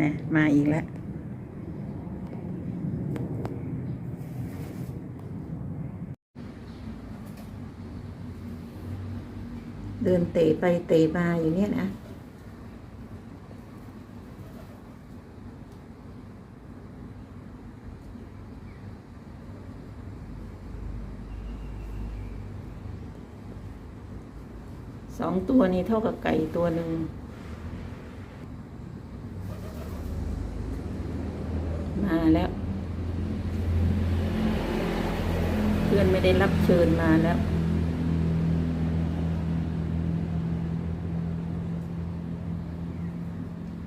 นะมาอีกแล้วเดินเตะไปเตะมาอยู่เนี่ยนะ สองตัวนี้เท่ากับไก่ตัวหนึ่ง มาแล้ว เพื่อนไม่ได้รับเชิญมาแล้ว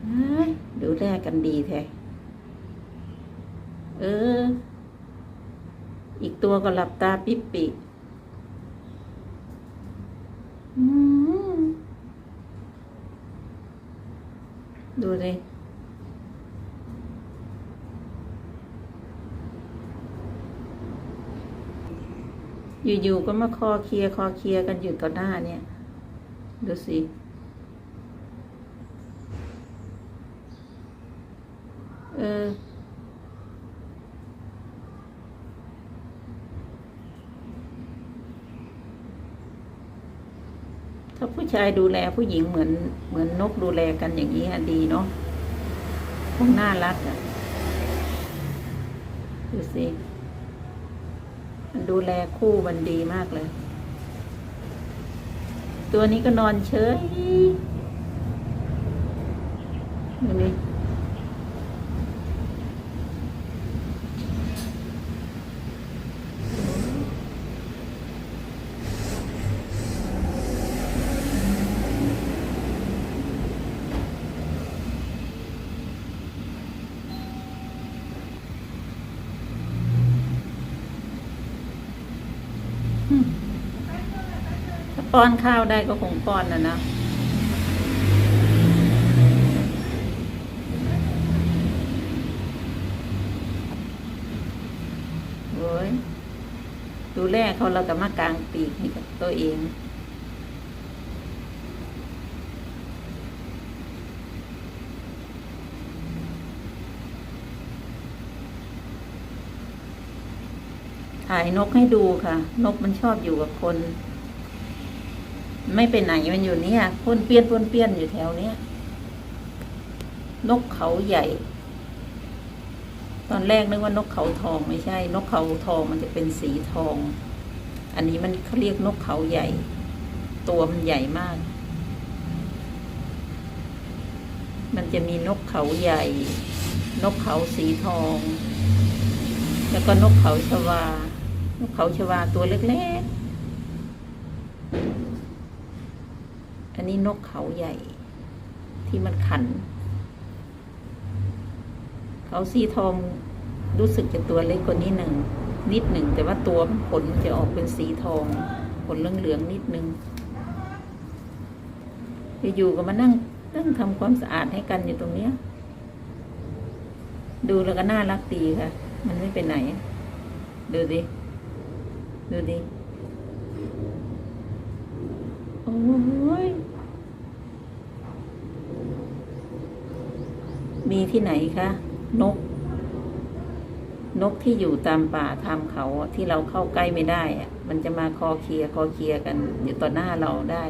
ฮ้ยดูแลกันดีแท้ เออ อีกตัวก็หลับตาปิบปิอืมดูเลย อยู่ๆก็มาคอเคลีย์คอเคลีย์กันอยู่ต่อหน้าเนี่ย ดูสิเออถ้าผู้ชายดูแลผู้หญิงเหมือนเหมือนนกดูแลกันอย่างนี้อะดีเนาะคงน่ารักอะดูสิ ดูแลคู่มันดีมากเลย ตัวนี้ก็นอนเฉยดูนี่ ป้อนข้าวได้ก็คงป้อนนะนะโอ้ยดูแลเขาเราแต่มากลางปีกให้กับตัวเองถ่ายนกให้ดูค่ะ นกมันชอบอยู่กับคน ไม่ไปไหนมันอยู่เนี่ยปนเปี้ยนปนเปี้ยนอยู่แถวเนี้ยนกเขาใหญ่ ตอนแรกนึกว่านกเขาทองไม่ใช่ นกเขาทองมันจะเป็นสีทอง อันนี้มันเขาเรียกนกเขาใหญ่ ตัวมันใหญ่มาก มันจะมีนกเขาใหญ่ นกเขาสีทอง แล้วก็นกเขาชวา นกเขาชวาตัวเล็กๆ อันนี้นกเขาใหญ่ ที่มันขัน เขาสีทองรู้สึกจะตัวเล็กกว่านี้หนึ่ง นิดหนึ่ง แต่ว่าตัวมันขนมันจะออกเป็นสีทองขนเหลืองๆนิดนึงจะอยู่ๆก็มานั่งนั่งทำความสะอาดให้กันอยู่ตรงเนี้ย ดูแล้วก็น่ารักดีค่ะ มันไม่ไปไหน ดูดิ ดูดิ โอ้ ยมีที่ไหนคะ นก นกที่อยู่ตามป่าทามเขาที่เราเข้าใกล้ไม่ได้อะมันจะมาคอเคลียคอเคลียกัน อยู่ต่อหน้าเราได้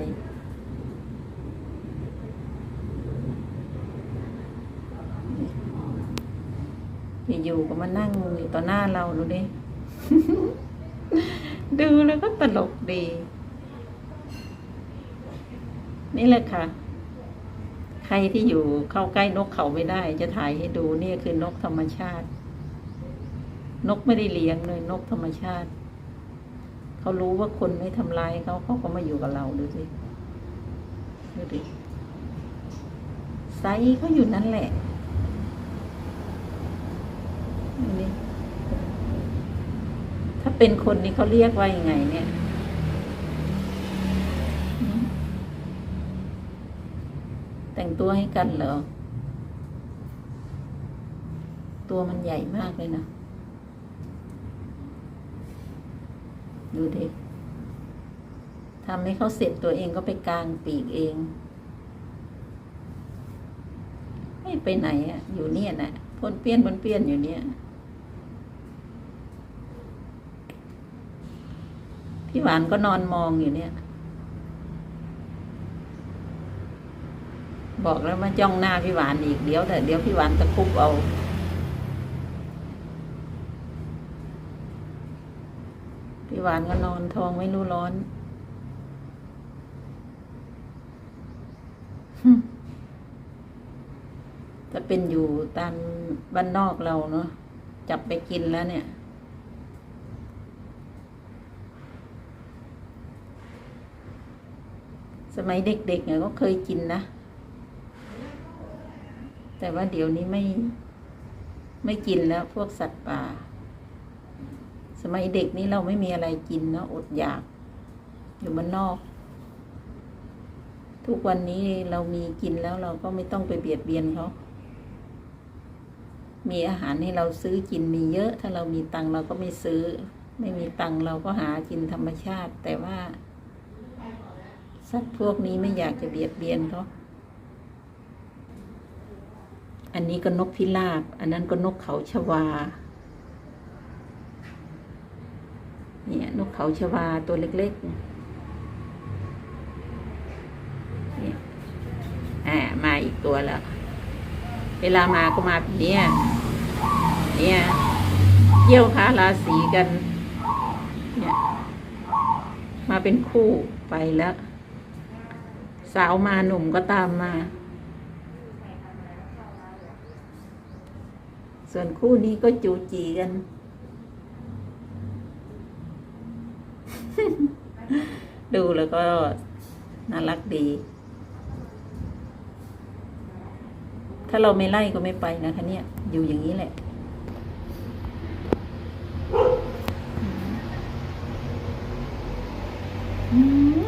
อยู่ก็มานั่งอยู่ต่อหน้าเราดูดิ ดูแล้วก็ตลกดี นี่แหละค่ะ ใครที่อยู่เข้าใกล้นกเขาไม่ได้ จะถ่ายให้ดูนี่คือนกธรรมชาติ นกไม่ได้เลี้ยงเลยนกธรรมชาติ เขารู้ว่าคนไม่ทำร้ายเขาเขาก็มาอยู่กับเราดูสิดูดิไซส์เขาอยู่นั่นแหละนี่ถ้าเป็นคนนี่เขาเรียกว่ายังไงเนี่ยหืมแตัวให้กันเหรอ ตัวมันใหญ่มากเลยนะ ดูดิทำให้เขาเสร็จตัวเองก็ไปกลางปีกเอง ไม่ไปไหนอะอยู่เนี่ยน่ะพ่นเปี้ยนพ่นเปี้ยนอยู่เนี่ย พี่หวานก็นอนมองอยู่เนี่ย บอกแล้วมาจ้องหน้าพี่หวานอีกเดี๋ยวแต่เดี๋ยวพี่หวานตะคุบเอาพี่หวานก็นอนทองไม่รู้ร้อนจะเป็นอยู่ตามบ้านนอกเราเนาะจับไปกินแล้วเนี่ย สมัยเด็กๆเนี่ยก็เคยกินนะ แต่ว่าเดี๋ยวนี้ไม่ไม่กินแล้วพวกสัตว์ป่า สมัยเด็กนี่เราไม่มีอะไรกินเนาะอดอยาก อยู่บ้านนอก ทุกวันนี้เรามีกินแล้วเราก็ไม่ต้องไปเบียดเบียนเขามีอาหารให้เราซื้อกินมีเยอะ ถ้าเรามีตังเราก็ไม่ซื้อ ไม่มีตังเราก็หากินธรรมชาติ แต่ว่า สัตว์พวกนี้ไม่อยากจะเบียดเบียนเขา อันนี้ก็นกพิราบ อันนั้นก็นกเขาชวา เนี่ยนกเขาชวาตัวเล็กๆเนี่ยอ่ามาอีกตัวแล้ว เวลามาก็มาแบบเนี้ยเนี่ยเยี่ยวขาราศีกัน เนี่ย มาเป็นคู่ไปแล้ว สาวมาหนุ่มก็ตามมา ส่วนคู่นี้ก็จูจีกัน ดูแล้วก็น่ารักดี ถ้าเราไม่ไล่ก็ไม่ไปนะคะเนี่ย อยู่อย่างนี้แหละ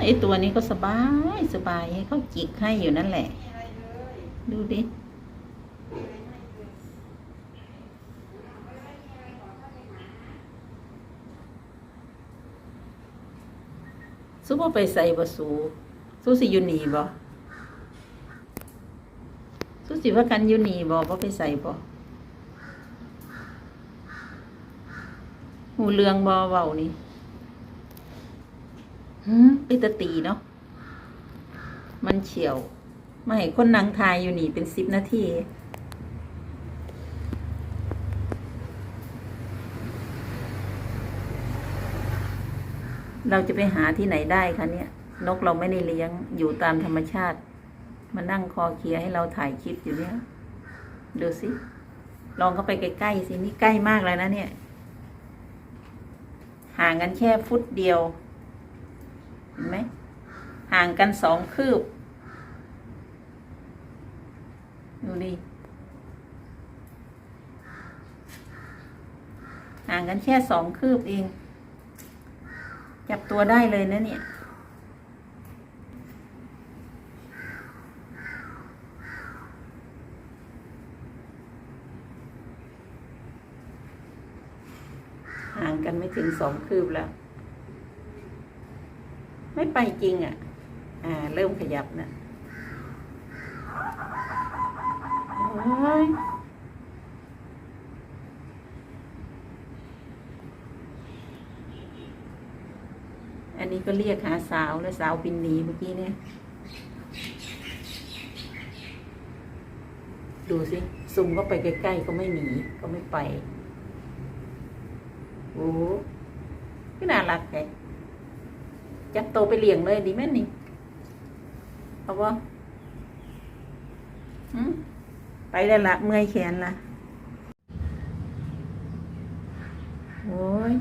ไอตัวนี้ก็สบาย สบายให้เขาจิกให้อยู่นั่นแหละ ดูดิ ซุปไปใส่บะสูสู้สิอยูนีบ่สู้สิว่ากันอยูนีบ่บ่ไปใส่บ่หูเรืองบ่เว้านี่หืมไปตะตีเนาะมันเฉียวไม่ให้คนนางทายอยู่นี่เป็นสิบนาที เราจะไปหาที่ไหนได้คะเนี่ย นกเราไม่ได้เลี้ยงอยู่ตามธรรมชาติ มานั่งคอเคลียให้เราถ่ายคลิปอยู่เนี่ย ดูสิ ลองเข้าไปใกล้ๆสิ นี่ใกล้มากแล้วนะเนี่ย ห่างกันแค่ฟุตเดียว เห็นไหม ห่างกันสองคืบ ดูดิห่างกันแค่สองคืบเอง จับตัวได้เลยนะเนี่ย ห่างกันไม่ถึงสองคืบแล้ว ไม่ไปจริงอะ อ่า เริ่มขยับนะโอ้ยอั นนี้ก็เรียกหาสาวแล้วสาวบินหนีเมื่อกี้เนี่ย ดูสิซุ่มก็ไปใกล้ๆก็ไม่หนีก็ไม่ไป โอ้ก็น่ารักแกจับโตไปเลี้ยงเลยดีไหมนี่เอาวะอืมไปแล้วละเมื่อยแขนละโอ้ย